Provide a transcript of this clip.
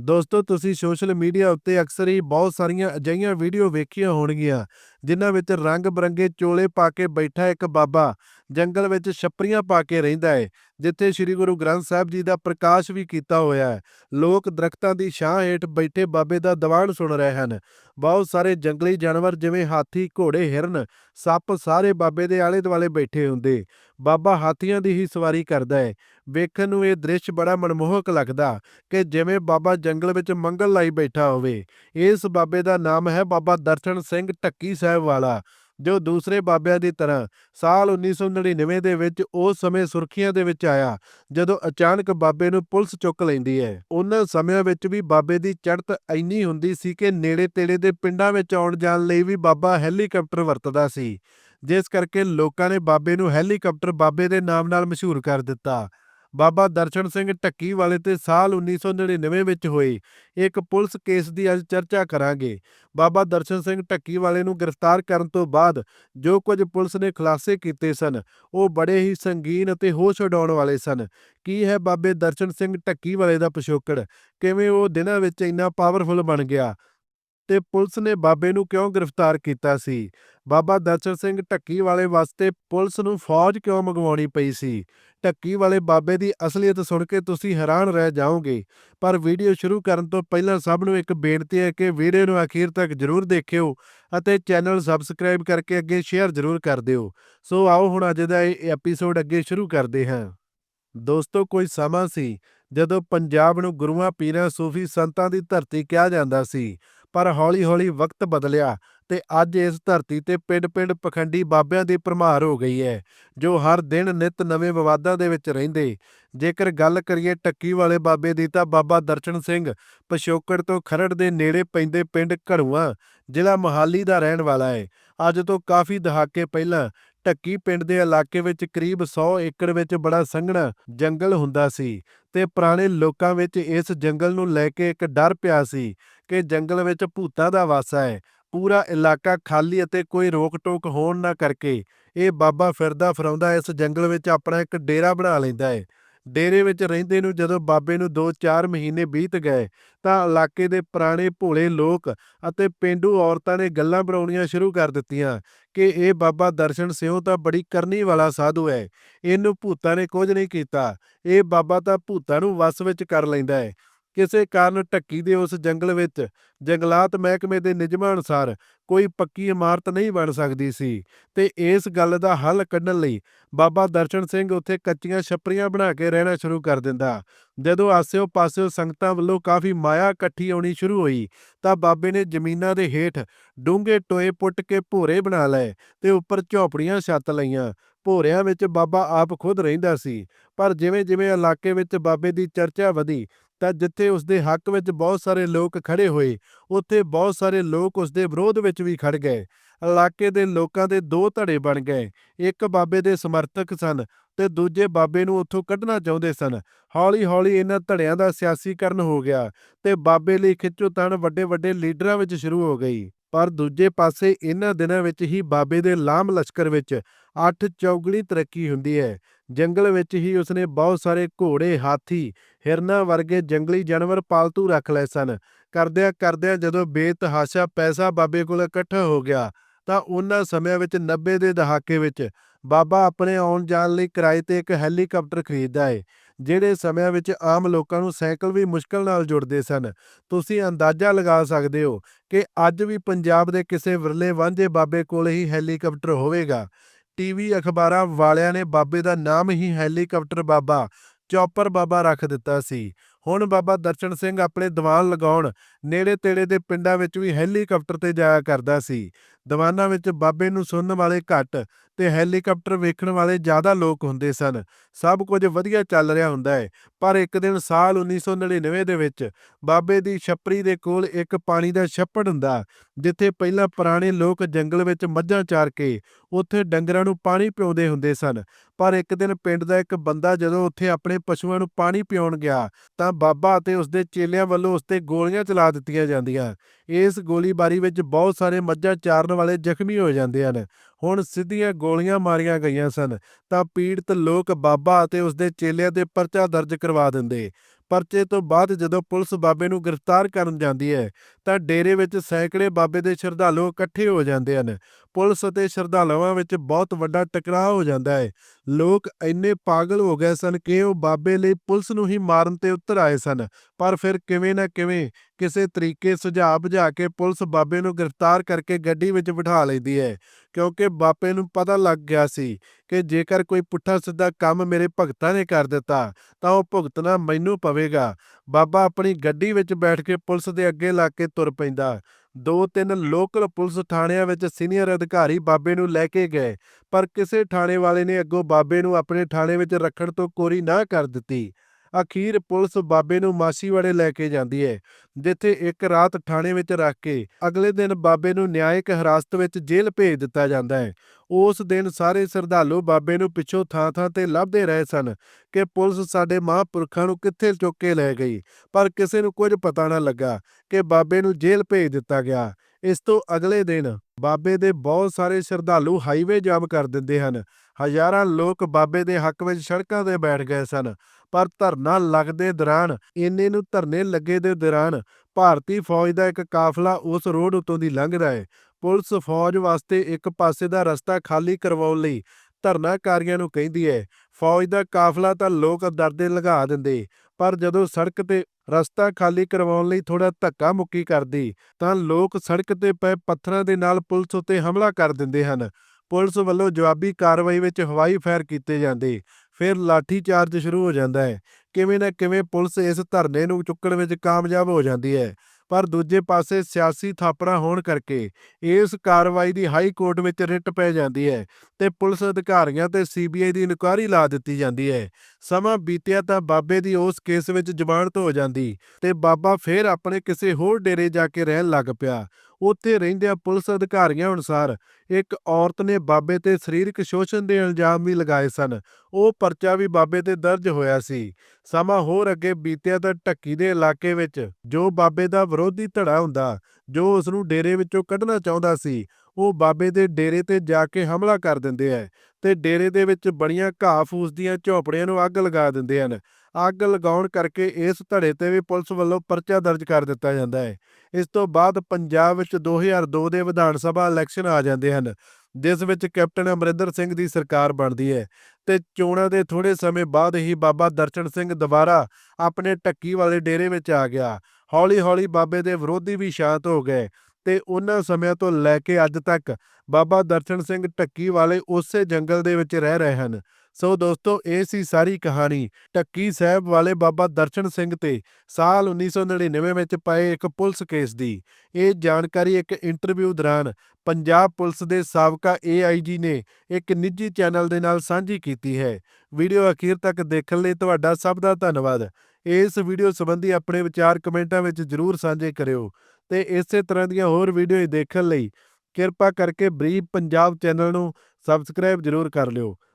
ਦੋਸਤੋ ਤੁਸੀਂ social media ਉੱਤੇ ਅਕਸਰ ਹੀ ਬਹੁਤ ਸਾਰੀਆਂ ਅਜਿਹੀਆਂ ਵੀਡੀਓ ਵੇਖੀਆਂ ਹੋਣਗੀਆਂ। ਜਿਨ੍ਹਾਂ ਵਿੱਚ ਰੰਗ-ਬਰੰਗੇ ਚੋਲੇ ਪਾ ਕੇ ਬੈਠਾ ਇੱਕ ਬਾਬਾ, ਜੰਗਲ ਵਿੱਚ ਛੱਪਰੀਆਂ ਪਾ ਕੇ ਰਹਿੰਦਾ ਹੈ ਜਿੱਥੇ ਸ੍ਰੀ ਗੁਰੂ ਗ੍ਰੰਥ ਸਾਹਿਬ ਜੀ ਦਾ ਪ੍ਰਕਾਸ਼ ਵੀ ਕੀਤਾ ਹੋਇਆ ਹੈ ਲੋਕ ਦਰਖਤਾਂ ਦੀ ਛਾਂ ਹੇਠ ਬੈਠੇ ਬਾਬੇ ਦਾ ਦੀਵਾਨ ਸੁਣ ਰਹੇ ਹਨ। ਬਹੁਤ ਸਾਰੇ ਜੰਗਲੀ ਜਾਨਵਰ ਜਿਵੇਂ ਹਾਥੀ, ਘੋੜੇ, ਹਿਰਨ, ਸੱਪ ਸਾਰੇ ਬਾਬੇ ਦੇ ਆਲੇ ਦੁਆਲੇ ਬੈਠੇ ਹੁੰਦੇ ਬਾਬਾ ਹਾਥੀਆਂ ਦੀ ਹੀ ਸਵਾਰੀ ਕਰਦਾ ਹੈ ਵੇਖਣ ਨੂੰ ਇਹ ਦ੍ਰਿਸ਼ ਬੜਾ ਮਨਮੋਹਕ ਲੱਗਦਾ ਕਿ ਜਿਵੇਂ ਬਾਬਾ ਜੰਗਲ ਵਿੱਚ ਮੰਗਲ ਲਾਈ ਬੈਠਾ ਹੋਵੇ। ਇਸ ਬਾਬੇ ਦਾ ਨਾਮ ਹੈ ਬਾਬਾ ਦਰਸ਼ਨ ਸਿੰਘ ਢੱਕੀ ਸਾਹਿਬ। ਵਾਲਾ, ਜੋ ਦੂਸਰੇ ਬਾਬਿਆਂ ਦੀ ਤਰ੍ਹਾਂ ਸਾਲ 1999 ਦੇ ਵਿੱਚ ਉਸ ਸਮੇਂ ਸੁਰਖੀਆਂ ਦੇ ਵਿੱਚ ਆਇਆ, ਜਦੋਂ ਅਚਾਨਕ ਬਾਬੇ ਨੂੰ ਪੁਲਿਸ ਚੁੱਕ ਲੈਂਦੀ ਹੈ। ਉਹਨਾਂ ਸਮਿਆਂ ਵਿੱਚ ਵੀ ਬਾਬੇ ਦੀ ਚੜ੍ਹਤ ਇੰਨੀ ਹੁੰਦੀ ਸੀ ਕਿ ਨੇੜੇ ਤੇੜੇ ਦੇ ਪਿੰਡਾਂ ਵਿੱਚ ਆਉਣ ਜਾਣ ਲਈ ਵੀ ਬਾਬਾ ਹੈਲੀਕਾਪਟਰ ਵਰਤਦਾ ਸੀ, ਜਿਸ ਕਰਕੇ ਲੋਕਾਂ ਨੇ ਬਾਬੇ ਨੂੰ ਹੈਲੀਕਾਪਟਰ ਬਾਬੇ ਦੇ ਨਾਮ ਨਾਲ ਮਸ਼ਹੂਰ ਕਰ ਦਿੱਤਾ। ਬਾਬਾ ਦਰਸ਼ਨ ਸਿੰਘ ਢੱਕੀ ਵਾਲੇ ਤੇ ਸਾਲ 1999 ਵਿੱਚ ਹੋਏ। ਇੱਕ ਪੁਲਿਸ ਕੇਸ ਦੀ ਅੱਜ ਚਰਚਾ ਕਰਾਂਗੇ। ਬਾਬਾ ਦਰਸ਼ਨ ਸਿੰਘ ਢੱਕੀ ਵਾਲੇ ਨੂੰ ਗ੍ਰਿਫਤਾਰ ਕਰਨ ਤੋਂ ਬਾਅਦ ਜੋ ਕੁਝ ਪੁਲਿਸ ਨੇ ਖੁਲਾਸੇ ਕੀਤੇ ਸਨ, ਉਹ ਬੜੇ ਹੀ ਸੰਗੀਨ ਅਤੇ ਹੋਸ਼ ਉਡਾਉਣ ਵਾਲੇ ਸਨ। ਕੀ ਹੈ ਬਾਬੇ ਦਰਸ਼ਨ ਸਿੰਘ ਢੱਕੀ ਵਾਲੇ ਦਾ ਪਿਛੋਕੜ? ਕਿਵੇਂ ਉਹ ਦਿਨਾਂ ਵਿੱਚ ਇੰਨਾ ਪਾਵਰਫੁਲ ਬਣ ਗਿਆ? ਤੇ ਪੁਲਿਸ ਨੇ ਬਾਬੇ ਨੂੰ ਕਿਉਂ ਗ੍ਰਿਫਤਾਰ ਕੀਤਾ ਸੀ? ਬਾਬਾ ਦਰਸ਼ਨ ਸਿੰਘ ਢੱਕੀ ਵਾਲੇ ਵਾਸਤੇ ਪੁਲਿਸ ਨੂੰ ਫੌਜ ਕਿਉਂ ਮੰਗਵਾਉਣੀ ਪਈ ਸੀ? ਢੱਕੀ ਵਾਲੇ ਬਾਬੇ ਦੀ ਅਸਲੀਅਤ ਸੁਣ ਕੇ ਤੁਸੀਂ ਹੈਰਾਨ ਰਹਿ ਜਾਓਗੇ। ਪਰ ਵੀਡੀਓ ਸ਼ੁਰੂ ਕਰਨ ਤੋਂ ਪਹਿਲਾਂ ਸਭ ਨੂੰ ਇੱਕ ਬੇਨਤੀ ਹੈ ਕਿ ਵੀਡੀਓ ਨੂੰ ਅਖੀਰ ਤੱਕ ਜ਼ਰੂਰ ਦੇਖਿਓ ਅਤੇ ਚੈਨਲ ਸਬਸਕ੍ਰਾਈਬ ਕਰਕੇ ਅੱਗੇ ਸ਼ੇਅਰ ਜ਼ਰੂਰ ਕਰ ਦਿਓ। ਸੋ ਆਓ ਹੁਣ ਅੱਜ ਦਾ ਇਹ ਐਪੀਸੋਡ ਅੱਗੇ ਸ਼ੁਰੂ ਕਰਦੇ ਹਾਂ। ਦੋਸਤੋ, ਕੋਈ ਸਮਾਂ ਸੀ ਜਦੋਂ ਪੰਜਾਬ ਨੂੰ ਗੁਰੂਆਂ, ਪੀਰਾਂ, ਸੂਫੀ ਸੰਤਾਂ ਦੀ ਧਰਤੀ ਕਿਹਾ ਜਾਂਦਾ ਸੀ। ਪਰ ਹੌਲੀ-ਹੌਲੀ ਵਕਤ ਬਦਲਿਆ ਤੇ ਅੱਜ ਇਸ ਧਰਤੀ ਤੇ ਪਿੰਡ-ਪਿੰਡ ਪਖੰਡੀ ਬਾਬਿਆਂ ਦੀ ਭਰਮਾਰ ਹੋ ਗਈ ਹੈ, ਜੋ ਹਰ ਦਿਨ ਨਿਤ ਨਵੇਂ ਵਿਵਾਦਾਂ ਦੇ ਵਿੱਚ ਰਹਿੰਦੇ। ਜੇਕਰ ਗੱਲ ਕਰੀਏ ਟੱਕੀ ਵਾਲੇ ਬਾਬੇ ਦੀ ਤਾਂ ਬਾਬਾ ਦਰਸ਼ਨ ਸਿੰਘ ਪਿਛੋਕੜ ਤੋਂ ਖਰੜ ਦੇ ਨੇੜੇ ਪੈਂਦੇ ਪਿੰਡ ਘੜੂਆਂ ਜ਼ਿਲ੍ਹਾ ਮੋਹਾਲੀ ਦਾ ਰਹਿਣ ਵਾਲਾ ਹੈ। ਅੱਜ ਤੋਂ ਕਾਫੀ ਦਹਾਕੇ ਪਹਿਲਾਂ ਢੱਕੀ ਪਿੰਡ ਦੇ ਇਲਾਕੇ ਵਿੱਚ ਕਰੀਬ 100 ਏਕੜ ਵਿੱਚ ਬੜਾ ਸੰਘਣਾ ਜੰਗਲ ਹੁੰਦਾ ਸੀ। ਤੇ ਪੁਰਾਣੇ ਲੋਕਾਂ ਵਿੱਚ ਇਸ ਜੰਗਲ ਨੂੰ ਲੈ ਕੇ ਇੱਕ ਡਰ ਪਿਆ ਸੀ ਕਿ ਜੰਗਲ ਵਿੱਚ ਭੂਤਾਂ ਦਾ ਵਾਸਾ ਹੈ। ਪੂਰਾ ਇਲਾਕਾ ਖਾਲੀ ਅਤੇ ਕੋਈ ਰੋਕ-ਟੋਕ ਹੋਣ ਨਾ ਕਰਕੇ ਇਹ ਬਾਬਾ ਫਿਰਦਾ ਫਰਾਉਂਦਾ ਇਸ ਜੰਗਲ ਵਿੱਚ ਆਪਣਾ ਇੱਕ ਡੇਰਾ ਬਣਾ ਲੈਂਦਾ ਹੈ। ਡੇਰੇ ਵਿੱਚ ਰਹਿੰਦੇ ਨੂੰ ਜਦੋਂ ਬਾਬੇ ਨੂੰ 2-4 ਮਹੀਨੇ ਬੀਤ ਗਏ, ਤਾਂ ਇਲਾਕੇ ਦੇ ਪੁਰਾਣੇ ਭੋਲੇ ਲੋਕ ਅਤੇ ਪਿੰਡੂ ਔਰਤਾਂ ਨੇ ਗੱਲਾਂ ਬਣਾਉਣੀਆਂ ਸ਼ੁਰੂ ਕਰ ਦਿੱਤੀਆਂ ਕਿ ਇਹ ਬਾਬਾ ਦਰਸ਼ਨ ਸਿਉ ਤਾਂ ਬੜੀ ਕਰਨੀ ਵਾਲਾ ਸਾਧੂ ਹੈ ਇਹਨੂੰ ਭੂਤਾਂ ਨੇ ਕੁਝ ਨਹੀਂ ਕੀਤਾ, ਇਹ ਬਾਬਾ ਤਾਂ ਭੂਤਾਂ ਨੂੰ ਵਸ ਵਿੱਚ ਕਰ ਲੈਂਦਾ ਹੈ ਕਿਸੇ ਕਾਰਨ ਢੱਕੀ ਦੇ ਉਸ ਜੰਗਲ ਵਿੱਚ। ਜੰਗਲਾਤ ਮਹਿਕਮੇ ਦੇ ਨਿਯਮਾਂ ਅਨੁਸਾਰ ਕੋਈ ਪੱਕੀ ਇਮਾਰਤ ਨਹੀਂ ਬਣ ਸਕਦੀ ਸੀ ਤੇ ਇਸ ਗੱਲ ਦਾ ਹੱਲ ਕੱਢਣ ਲਈ ਬਾਬਾ ਦਰਸ਼ਨ ਸਿੰਘ ਉੱਥੇ ਕੱਚੀਆਂ ਛੱਪਰੀਆਂ ਬਣਾ ਕੇ ਰਹਿਣਾ ਸ਼ੁਰੂ ਕਰ ਦਿੰਦਾ। ਜਦੋਂ ਆਸਿਓ ਪਾਸਿਓ ਸੰਗਤਾਂ ਵੱਲੋਂ ਕਾਫੀ ਮਾਇਆ ਇਕੱਠੀ ਆਉਣੀ ਸ਼ੁਰੂ ਹੋਈ ਤਾਂ ਬਾਬੇ ਨੇ ਜ਼ਮੀਨਾਂ ਦੇ ਹੇਠ ਡੂੰਘੇ ਟੋਏ ਪੁੱਟ ਕੇ ਭੋਰੇ ਬਣਾ ਲਏ ਤੇ ਉੱਪਰ ਝੌਪੜੀਆਂ ਛੱਤ ਲਈਆਂ। ਭੋਰਿਆਂ ਵਿੱਚ ਬਾਬਾ ਆਪ ਖੁਦ ਰਹਿੰਦਾ ਸੀ, ਪਰ ਜਿਵੇਂ ਜਿਵੇਂ ਇਲਾਕੇ ਵਿੱਚ ਬਾਬੇ ਦੀ ਚਰਚਾ ਵਧੀ ਤਾਂ ਜਿੱਥੇ ਉਸ ਦੇ ਹੱਕ ਵਿੱਚ ਬਹੁਤ ਸਾਰੇ ਲੋਕ ਖੜੇ ਹੋਏ, ਉੱਥੇ ਬਹੁਤ ਸਾਰੇ ਲੋਕ ਉਸ ਦੇ ਵਿਰੋਧ ਵਿੱਚ ਵੀ ਖੜ ਗਏ। ਇਲਾਕੇ ਦੇ ਲੋਕਾਂ ਦੇ ਦੋ ਧੜੇ ਬਣ ਗਏ। ਇੱਕ ਬਾਬੇ ਦੇ ਸਮਰਥਕ ਸਨ ਤੇ ਦੂਜੇ ਬਾਬੇ ਨੂੰ ਉੱਥੋਂ ਕੱਢਣਾ ਚਾਹੁੰਦੇ ਸਨ। ਹੌਲੀ-ਹੌਲੀ ਇਹਨਾਂ ਧੜਿਆਂ ਦਾ ਸਿਆਸੀਕਰਨ ਹੋ ਗਿਆ ਤੇ ਬਾਬੇ ਲਈ ਖਿੱਚੋਤਾਣ ਵੱਡੇ-ਵੱਡੇ ਲੀਡਰਾਂ ਵਿੱਚ ਸ਼ੁਰੂ ਹੋ ਗਈ। ਪਰ ਦੂਜੇ ਪਾਸੇ ਇਹਨਾਂ ਦਿਨਾਂ ਵਿੱਚ ਹੀ ਬਾਬੇ ਦੇ ਲਾਮ ਲਸ਼ਕਰ ਵਿੱਚ ਅੱਠ ਚੌਗਣੀ ਤਰੱਕੀ ਹੁੰਦੀ ਹੈ। ਜੰਗਲ ਵਿੱਚ ਹੀ ਉਸਨੇ ਬਹੁਤ ਸਾਰੇ ਘੋੜੇ, ਹਾਥੀ ਹਿਰਨਾਂ ਵਰਗੇ ਜੰਗਲੀ ਜਾਨਵਰ ਪਾਲਤੂ ਰੱਖ ਲਏ ਸਨ। ਕਰਦਿਆਂ ਕਰਦਿਆਂ ਜਦੋਂ ਬੇਤਹਾਸ਼ਾ ਪੈਸਾ ਬਾਬੇ ਕੋਲ ਇਕੱਠਾ ਹੋ ਗਿਆ, ਤਾਂ ਉਹਨਾਂ ਸਮਿਆਂ ਵਿੱਚ 90 ਦੇ ਦਹਾਕੇ ਵਿੱਚ ਬਾਬਾ ਆਪਣੇ ਆਉਣ ਜਾਣ ਲਈ ਕਿਰਾਏ ਤੇ ਇੱਕ ਹੈਲੀਕਾਪਟਰ ਖਰੀਦਦਾ ਹੈ ਜਿਹੜੇ ਸਮਿਆਂ ਵਿੱਚ ਆਮ ਲੋਕਾਂ ਨੂੰ ਸਾਈਕਲ ਵੀ ਮੁਸ਼ਕਲ ਨਾਲ ਜੁੜਦੇ ਸਨ। ਤੁਸੀਂ ਅੰਦਾਜ਼ਾ ਲਗਾ ਸਕਦੇ ਹੋ ਕਿ ਅੱਜ ਵੀ ਪੰਜਾਬ ਦੇ ਕਿਸੇ ਵਿਰਲੇ ਵਾਂਝੇ ਬਾਬੇ ਕੋਲ ਹੀ ਹੈਲੀਕਾਪਟਰ ਹੋਵੇਗਾ। ਟੀਵੀ ਅਖਬਾਰਾਂ ਵਾਲਿਆਂ ਨੇ ਬਾਬੇ ਦਾ ਨਾਮ ਹੀ ਹੈਲੀਕਾਪਟਰ ਬਾਬਾ ਚੌਪਰ ਬਾਬਾ ਰੱਖ ਦਿੱਤਾ ਸੀ। ਹੁਣ ਬਾਬਾ ਦਰਸ਼ਨ ਸਿੰਘ ਆਪਣੇ ਦੀਵਾਨ ਲਗਾਉਣ ਨੇੜੇ ਤੇੜੇ ਦੇ ਪਿੰਡਾਂ ਵਿੱਚ ਵੀ ਹੈਲੀਕਾਪਟਰ ਤੇ ਜਾਇਆ ਕਰਦਾ ਸੀ। ਦੀਵਾਨਾਂ ਵਿੱਚ ਬਾਬੇ ਨੂੰ ਸੁਣਨ ਵਾਲੇ ਘੱਟ ਤੇ ਹੈਲੀਕਾਪਟਰ ਵੇਖਣ ਵਾਲੇ ਜ਼ਿਆਦਾ ਲੋਕ ਹੁੰਦੇ ਸਨ। ਸਭ ਕੁਝ ਵਧੀਆ ਚੱਲ ਰਿਹਾ ਹੁੰਦਾ ਹੈ ਪਰ ਇੱਕ ਦਿਨ ਸਾਲ 1999 ਦੇ ਵਿੱਚ ਬਾਬੇ ਦੀ ਛੱਪਰੀ ਦੇ ਕੋਲ ਇੱਕ ਪਾਣੀ ਦਾ ਛੱਪੜ ਹੁੰਦਾ, ਜਿੱਥੇ ਪਹਿਲਾਂ ਪੁਰਾਣੇ ਲੋਕ ਜੰਗਲ ਵਿੱਚ ਮੱਝਾਂ ਚਾਰ ਕੇ ਉੱਥੇ ਡੰਗਰਾਂ ਨੂੰ ਪਾਣੀ ਪਿਆਉਂਦੇ ਹੁੰਦੇ ਸਨ। ਪਰ ਇੱਕ ਦਿਨ ਪਿੰਡ ਦਾ ਇੱਕ ਬੰਦਾ ਜਦੋਂ ਉੱਥੇ ਆਪਣੇ ਪਸ਼ੂਆਂ ਨੂੰ ਪਾਣੀ ਪਿਉਣ ਗਿਆ, ਤਾਂ ਬਾਬਾ ਅਤੇ ਉਸਦੇ ਚੇਲਿਆਂ ਵੱਲੋਂ ਉਸ ਤੇ ਗੋਲੀਆਂ ਚਲਾ ਦਿੱਤੀਆਂ ਜਾਂਦੀਆਂ। ਇਸ ਗੋਲੀਬਾਰੀ ਵਿੱਚ ਬਹੁਤ ਸਾਰੇ ਮੱਝਾਂ ਚਾਰਨ ਵਾਲੇ ਜ਼ਖਮੀ ਹੋ ਜਾਂਦੇ ਹਨ। ਹੁਣ ਸਿੱਧੀਆਂ ਗੋਲੀਆਂ ਮਾਰੀਆਂ ਗਈਆਂ ਸਨ, ਤਾਂ ਪੀੜਤ ਲੋਕ ਬਾਬਾ ਅਤੇ ਉਸਦੇ ਚੇਲਿਆਂ ਤੇ ਪਰਚਾ ਦਰਜ ਕਰਵਾ ਦਿੰਦੇ। ਪਰਚੇ ਤੋਂ ਬਾਅਦ ਜਦੋਂ ਪੁਲਿਸ ਬਾਬੇ ਨੂੰ ਗ੍ਰਿਫਤਾਰ ਕਰਨ ਜਾਂਦੀ ਹੈ ਤਾਂ ਡੇਰੇ ਵਿੱਚ ਸੈਂਕੜੇ ਬਾਬੇ ਦੇ ਸ਼ਰਧਾਲੂ ਇਕੱਠੇ ਹੋ ਜਾਂਦੇ ਹਨ। ਪੁਲਿਸ ਅਤੇ ਸ਼ਰਧਾਲੂਆਂ ਵਿੱਚ ਬਹੁਤ ਵੱਡਾ ਟਕਰਾਅ ਹੋ ਜਾਂਦਾ ਹੈ। ਲੋਕ ਇੰਨੇ ਪਾਗਲ ਹੋ ਗਏ ਸਨ ਕਿ ਉਹ ਬਾਬੇ ਲਈ ਪੁਲਿਸ ਨੂੰ ਹੀ ਮਾਰਨ ਤੇ ਉਤਰ ਆਏ ਸਨ। ਪਰ ਫਿਰ ਕਿਵੇਂ ਨਾ ਕਿਵੇਂ ਕਿਸੇ ਤਰੀਕੇ ਸੁਝਾਅ ਬੁਝਾ ਕੇ ਪੁਲਿਸ ਬਾਬੇ ਨੂੰ ਗ੍ਰਿਫਤਾਰ ਕਰਕੇ ਗੱਡੀ ਵਿੱਚ ਬਿਠਾ ਲੈਂਦੀ ਹੈ। ਕਿਉਂਕਿ ਬਾਬੇ ਨੂੰ ਪਤਾ ਲੱਗ ਗਿਆ ਸੀ ਕਿ ਜੇਕਰ ਕੋਈ ਪੁੱਠਾ ਸਿੱਧਾ ਕੰਮ ਮੇਰੇ ਭਗਤਾਂ ਨੇ ਕਰ ਦਿੱਤਾ, ਤਾਂ ਉਹ ਭੁਗਤਣਾ ਮੈਨੂੰ ਪਵੇਗਾ। ਬਾਬਾ ਆਪਣੀ ਗੱਡੀ ਵਿੱਚ ਬੈਠ ਕੇ ਪੁਲਿਸ ਦੇ ਅੱਗੇ ਲਾ ਕੇ ਤੁਰ ਪੈਂਦਾ। ਦੋ ਤਿੰਨ ਲੋਕਲ ਪੁਲਿਸ ਥਾਣਿਆਂ ਵਿੱਚ ਸੀਨੀਅਰ ਅਧਿਕਾਰੀ ਬਾਬੇ ਨੂੰ ਲੈ ਕੇ ਗਏ, ਪਰ ਕਿਸੇ ਥਾਣੇ ਵਾਲੇ ਨੇ ਅੱਗੋਂ ਬਾਬੇ ਨੂੰ ਆਪਣੇ ਥਾਣੇ ਵਿੱਚ ਰੱਖਣ ਤੋਂ ਕੋਰੀ ਨਾ ਕਰ ਦਿੱਤੀ। ਅਖੀਰ ਪੁਲਿਸ ਬਾਬੇ ਨੂੰ ਮਾਸੀਵਾੜੇ ਲੈ ਕੇ ਜਾਂਦੀ ਹੈ ਜਿੱਥੇ ਇੱਕ ਰਾਤ ਥਾਣੇ ਵਿੱਚ ਰੱਖ ਕੇ ਅਗਲੇ ਦਿਨ ਬਾਬੇ ਨੂੰ ਨਿਆਇਕ ਹਿਰਾਸਤ ਵਿੱਚ ਜੇਲ੍ਹ ਭੇਜ ਦਿੱਤਾ ਜਾਂਦਾ ਹੈ ਉਸ ਦਿਨ ਸਾਰੇ ਸ਼ਰਧਾਲੂ ਬਾਬੇ ਨੂੰ ਪਿੱਛੋਂ ਥਾਂ-ਥਾਂ ਤੇ ਲੱਭਦੇ ਰਹੇ ਸਨ ਕਿ ਪੁਲਿਸ ਸਾਡੇ ਮਹਾਂਪੁਰਖਾਂ ਨੂੰ ਕਿੱਥੇ ਚੁੱਕ ਕੇ ਲੈ ਗਈ, ਪਰ ਕਿਸੇ ਨੂੰ ਕੁਝ ਪਤਾ ਨਾ ਲੱਗਾ ਕਿ ਬਾਬੇ ਨੂੰ ਜੇਲ੍ਹ ਭੇਜ ਦਿੱਤਾ ਗਿਆ। ਇਸ ਤੋਂ ਅਗਲੇ ਦਿਨ ਬਾਬੇ ਦੇ ਬਹੁਤ ਸਾਰੇ ਸ਼ਰਧਾਲੂ ਹਾਈਵੇ ਜਾਮ ਕਰ ਦਿੰਦੇ ਹਨ ਹਜ਼ਾਰਾਂ ਲੋਕ ਬਾਬੇ ਦੇ ਹੱਕ ਵਿੱਚ ਸੜਕਾਂ ਤੇ ਬੈਠ ਗਏ ਸਨ, ਪਰ ਧਰਨਾ ਲੱਗਦੇ ਦੌਰਾਨ, ਇੰਨੇ ਨੂੰ ਧਰਨੇ ਲੱਗੇ ਦੇ ਦੌਰਾਨ, ਭਾਰਤੀ ਫੌਜ ਦਾ ਇੱਕ ਕਾਫਲਾ ਉਸ ਰੋਡ ਉਤੋਂ ਦੀ ਲੰਘਦਾ ਹੈ ਪੁਲਿਸ ਫੌਜ ਵਾਸਤੇ ਇੱਕ ਪਾਸੇ ਦਾ ਰਸਤਾ ਖਾਲੀ ਕਰਵਾਉਣ ਲਈ ਧਰਨਾਕਾਰੀਆਂ ਨੂੰ ਕਹਿੰਦੀ ਹੈ ਫੌਜ ਦਾ ਕਾਫਲਾ ਤਾਂ ਲੋਕ ਦਰਦੇ ਲਗਾ ਦਿੰਦੇ ਪਰ ਜਦੋਂ ਸੜਕ ਤੇ ਰਸਤਾ ਖਾਲੀ ਕਰਵਾਉਣ ਲਈ ਥੋੜਾ ਧੱਕਾ ਮੁੱਕੀ ਕਰਦੀ, ਤਾਂ ਲੋਕ ਸੜਕ ਤੇ ਪਏ ਪੱਥਰਾਂ ਦੇ ਨਾਲ ਪੁਲਿਸ ਉੱਤੇ ਹਮਲਾ ਕਰ ਦਿੰਦੇ ਹਨ। ਪੁਲਿਸ ਵੱਲੋਂ ਜਵਾਬੀ ਕਾਰਵਾਈ ਵਿੱਚ ਹਵਾਈ ਫਾਇਰ ਕੀਤੇ ਜਾਂਦੇ, ਫਿਰ ਲਾਠੀ ਚਾਰਜ ਸ਼ੁਰੂ ਹੋ ਜਾਂਦਾ ਹੈ। ਕਿਵੇਂ ਨਾ ਕਿਵੇਂ ਪੁਲਿਸ ਇਸ ਧਰਨੇ ਨੂੰ ਚੁੱਕਣ ਵਿੱਚ ਕਾਮਯਾਬ ਹੋ ਜਾਂਦੀ ਹੈ, ਪਰ ਦੂਜੇ ਪਾਸੇ ਸਿਆਸੀ ਥਾਪੜਾ ਹੋਣ ਕਰਕੇ ਇਸ ਕਾਰਵਾਈ ਦੀ ਹਾਈ ਕੋਰਟ ਵਿੱਚ ਰਿਟ ਪੈ ਜਾਂਦੀ ਹੈ ਤੇ ਪੁਲਿਸ ਅਧਿਕਾਰੀਆਂ ਤੇ ਸੀਬੀਆਈ ਦੀ ਇਨਕੁਆਇਰੀ ਲਾ ਦਿੱਤੀ ਜਾਂਦੀ ਹੈ। ਸਮਾਂ ਬੀਤਿਆ ਤਾਂ ਬਾਬੇ ਦੀ ਉਸ ਕੇਸ ਵਿੱਚ ਜ਼ਮਾਨਤ ਹੋ ਜਾਂਦੀ ਤੇ ਬਾਬਾ ਫੇਰ ਆਪਣੇ ਕਿਸੇ ਹੋਰ ਡੇਰੇ ਜਾ ਕੇ ਰਹਿਣ ਲੱਗ ਪਿਆ। ਉੱਥੇ ਰਹਿੰਦਿਆਂ ਪੁਲਿਸ ਅਧਿਕਾਰੀਆਂ ਅਨੁਸਾਰ ਇੱਕ ਔਰਤ ਨੇ ਬਾਬੇ ਤੇ ਸਰੀਰਕ ਸ਼ੋਸ਼ਣ ਦੇ ਇਲਜ਼ਾਮ ਵੀ ਲਗਾਏ ਸਨ। ਉਹ ਪਰਚਾ ਵੀ ਬਾਬੇ ਤੇ ਦਰਜ ਹੋਇਆ ਸੀ। ਸਮਾਂ ਹੋਰ ਅੱਗੇ ਬੀਤਿਆ ਤਾਂ ਢੱਕੀ ਦੇ ਇਲਾਕੇ ਵਿੱਚ ਜੋ ਬਾਬੇ ਦਾ ਵਿਰੋਧੀ ਧੜਾ ਹੁੰਦਾ, ਜੋ ਉਸ ਨੂੰ ਡੇਰੇ ਵਿੱਚੋਂ ਕੱਢਣਾ ਚਾਹੁੰਦਾ ਸੀ, ਉਹ ਬਾਬੇ ਦੇ ਡੇਰੇ ਤੇ ਜਾ ਕੇ ਹਮਲਾ ਕਰ ਦਿੰਦੇ ਐ ਤੇ ਡੇਰੇ ਦੇ ਵਿੱਚ ਬੜੀਆਂ ਘਾਹ ਫੂਸ ਦੀਆਂ ਝੌਪੜੀਆਂ ਨੂੰ ਅੱਗ ਲਗਾ ਦਿੰਦੇ ਹਨ। ਅੱਗ ਲਗਾਉਣ ਕਰਕੇ ਇਸ ਧੜੇ ਤੇ ਵੀ ਪੁਲਿਸ ਵੱਲੋਂ ਪਰਚਾ ਦਰਜ ਕਰ ਦਿੱਤਾ ਜਾਂਦਾ ਹੈ। ਇਸ ਤੋਂ ਬਾਅਦ ਪੰਜਾਬ ਵਿੱਚ 2002 ਦੇ ਵਿਧਾਨ ਸਭਾ ਇਲੈਕਸ਼ਨ ਆ ਜਾਂਦੇ ਹਨ, ਜਿਸ ਵਿੱਚ ਕੈਪਟਨ ਅਮਰਿੰਦਰ ਸਿੰਘ ਦੀ ਸਰਕਾਰ ਬਣਦੀ ਹੈ ਤੇ ਚੋਣਾਂ ਦੇ ਥੋੜੇ ਸਮੇਂ ਬਾਅਦ ਹੀ ਬਾਬਾ ਦਰਸ਼ਨ ਸਿੰਘ ਦੁਬਾਰਾ ਆਪਣੇ ਟੱਕੀ ਵਾਲੇ ਡੇਰੇ ਵਿੱਚ ਆ ਗਿਆ। ਹੌਲੀ-ਹੌਲੀ ਬਾਬੇ ਦੇ ਵਿਰੋਧੀ ਵੀ ਸ਼ਾਂਤ ਹੋ ਗਏ ਤੇ ਉਹਨਾਂ ਸਮਿਆਂ ਤੋਂ ਲੈ ਕੇ ਅੱਜ ਤੱਕ ਬਾਬਾ ਦਰਸ਼ਨ ਸਿੰਘ ਟੱਕੀ ਵਾਲੇ ਉਸੇ ਜੰਗਲ ਦੇ ਵਿੱਚ ਰਹਿ ਰਹੇ ਹਨ। ਸੋ ਦੋਸਤੋ, ਇਹ ਸੀ ਸਾਰੀ ਕਹਾਣੀ ਟੱਕੀ ਸਾਹਿਬ ਵਾਲੇ ਬਾਬਾ ਦਰਸ਼ਨ ਸਿੰਘ ਤੇ ਸਾਲ 1999 ਵਿੱਚ ਪਏ ਇੱਕ ਪੁਲਿਸ ਕੇਸ ਦੀ। ਇਹ ਜਾਣਕਾਰੀ ਇੱਕ ਇੰਟਰਵਿਊ ਦੌਰਾਨ ਪੰਜਾਬ ਪੁਲਿਸ ਦੇ ਸਾਬਕਾ ਏਆਈਜੀ ਨੇ ਇੱਕ ਨਿੱਜੀ ਚੈਨਲ ਦੇ ਨਾਲ ਸਾਂਝੀ ਕੀਤੀ ਹੈ। ਵੀਡੀਓ ਅਖੀਰ ਤੱਕ ਦੇਖਣ ਲਈ ਤੁਹਾਡਾ ਸਭ ਦਾ ਧੰਨਵਾਦ। ਇਸ ਵੀਡੀਓ ਸੰਬੰਧੀ ਆਪਣੇ ਵਿਚਾਰ ਕਮੈਂਟਾਂ ਵਿੱਚ ਜਰੂਰ ਸਾਂਝੇ ਕਰਿਓ ਤੇ ਇਸੇ ਤਰ੍ਹਾਂ ਦੀਆਂ ਹੋਰ ਵੀਡੀਓ ਦੇਖਣ ਲਈ ਕਿਰਪਾ ਕਰਕੇ ਬਰੀਫ ਪੰਜਾਬ ਚੈਨਲ ਨੂੰ ਸਬਸਕ੍ਰਾਈਬ ਜਰੂਰ ਕਰ ਲਿਓ।